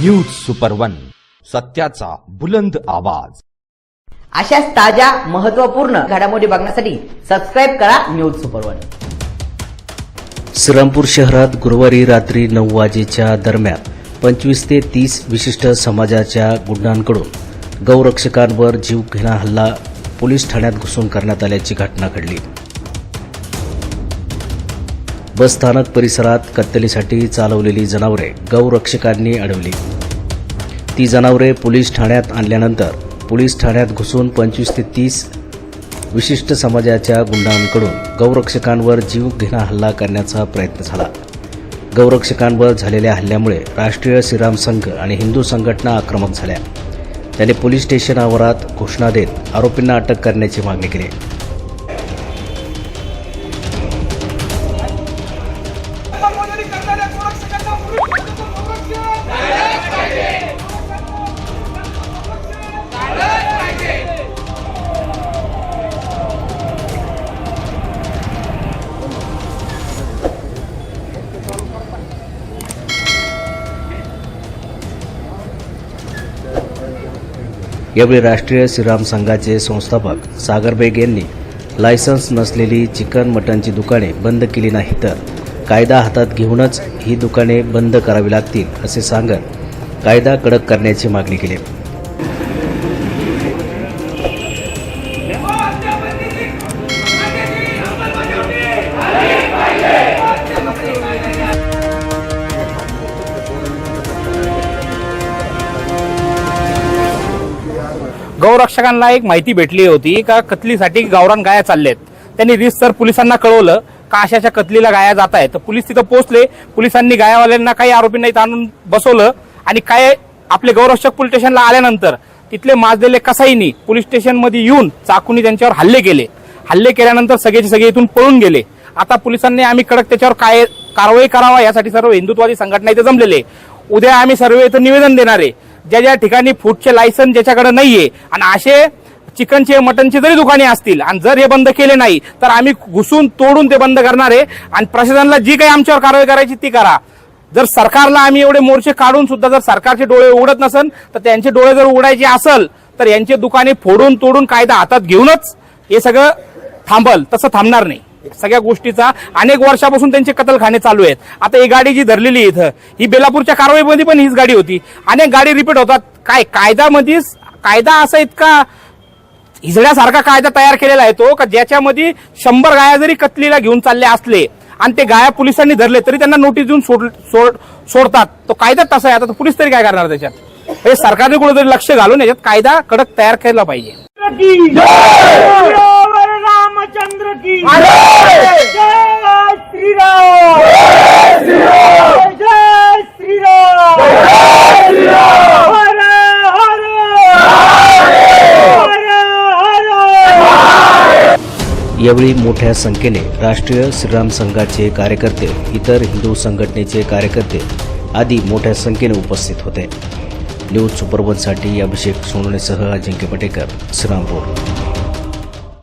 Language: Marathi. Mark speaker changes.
Speaker 1: न्यूज सुपर वन सत्याचा बुलंद आवाज.
Speaker 2: अशाच ताज्या महत्त्वपूर्ण घडामोडी बघण्यासाठी सबस्क्राईब करा न्यूज सुपर वन
Speaker 3: श्रीरामपूर शहरात गुरुवारी रात्री नऊ वाजेच्या दरम्यान पंचवीस ते तीस विशिष्ट समाजाच्या गुंडांकडून गौरक्षकांवर जीवघेणा हल्ला पोलीस ठाण्यात घुसून करण्यात आल्याची घटना घडली. बसस्थानक परिसरात कत्तलीसाठी चालवलेली जनावरे गौरक्षकांनी अडवली. ती जनावरे पोलीस ठाण्यात आणल्यानंतर पोलीस ठाण्यात घुसून पंचवीस ते तीस विशिष्ट समाजाच्या गुंडांकडून गौरक्षकांवर जीव घेणा हल्ला करण्याचा प्रयत्न झाला. गौरक्षकांवर झालेल्या हल्ल्यामुळे राष्ट्रीय श्रीराम संघ आणि हिंदू संघटना आक्रमक झाल्या. त्याने पोलीस स्टेशन आवारात घोषणा देत आरोपींना अटक करण्याची मागणी केली. यावेळी राष्ट्रीय श्रीराम संघाचे संस्थापक सागर बेग यांनी लायसन्स नसलेली चिकन मटनची दुकाने बंद केली नाही तर कायदा हातात घेऊनच ही दुकाने बंद करावी लागतील असे सांगत कायदा कडक करण्याची मागणी केली.
Speaker 4: गौरक्षकांना एक माहिती भेटली होती का कतलीसाठी गावरान गाया चाललेत त्यांनी रिसर पोलिसांना कळवलं. का अशाच्या कतलीला गाया जात आहेत. तर पोलीस तिथं पोहोचले. पोलिसांनी गायावाल्यांना काही आरोपींना इथं आणून बसवलं. आणि काय आपले गौरक्षक पोलीस स्टेशनला आल्यानंतर तिथले माजलेले कसाईनी पोलीस स्टेशनमध्ये येऊन चाकूनी त्यांच्यावर हल्ले केले. हल्ले केल्यानंतर सगळेचे सगळे इथून पळून गेले. आता पोलिसांनी आम्ही कडक त्याच्यावर काय कारवाई करावा यासाठी सर्व हिंदुत्वादी संघटना इथे जमलेले. उद्या आम्ही सर्व इथं निवेदन देणार. आहे ज्या ज्या ठिकाणी फूडचे लायसन ज्याच्याकडे नाहीये आणि असे चिकनचे मटनचे जरी दुकाने असतील आणि जर हे बंद केले नाही तर आम्ही घुसून तोडून ते बंद करणार आहे आणि प्रशासनाला जी काही आमच्यावर कारवाई करायची ती करा. जर सरकारला आम्ही एवढे मोर्चे काढून सुद्धा जर सरकारचे डोळे उघडत नसन तर त्यांचे डोळे जर उघडायचे असल तर यांचे दुकाने फोडून तोडून कायदा हातात घेऊनच हे सगळं थांबल तसं थांबणार नाही. सगळ्या गोष्टीचा अनेक वर्षापासून त्यांचे कतलखाने चालू आहेत. आता ही गाडी जी धरलेली आहे इथं ही बेलापूरच्या कारवाईमध्ये पण हीच गाडी होती. अनेक गाडी रिपीट होतात. काय कायद्यामध्ये कायदा असा इतका हिजड्यासारखा कायदा तयार केलेला आहे तो का ज्याच्यामध्ये शंभर गाया जरी कतलीला घेऊन चालले असले आणि ते गाया पोलिसांनी धरले तरी त्यांना नोटीस देऊन सोड सोड सोडतात. तो कायदा तसा आहे. आता तो पोलीस तरी काय करणार त्याच्यात? हे सरकारने कुठेतरी लक्ष घालून याच्यात कायदा कडक तयार केला पाहिजे.
Speaker 5: की जय श्रीराम! जय श्रीराम! हर हर हर! हर
Speaker 3: यावेळी मोठ्या संख्येने राष्ट्रीय श्रीराम संघाचे कार्यकर्ते इतर हिंदू संघटनेचे कार्यकर्ते आदी मोठ्या संख्येने उपस्थित होते. न्यूज सुपरवनसाठी अभिषेक सोनवणेसह अजिंक्य पटेकर श्रीरामपूर.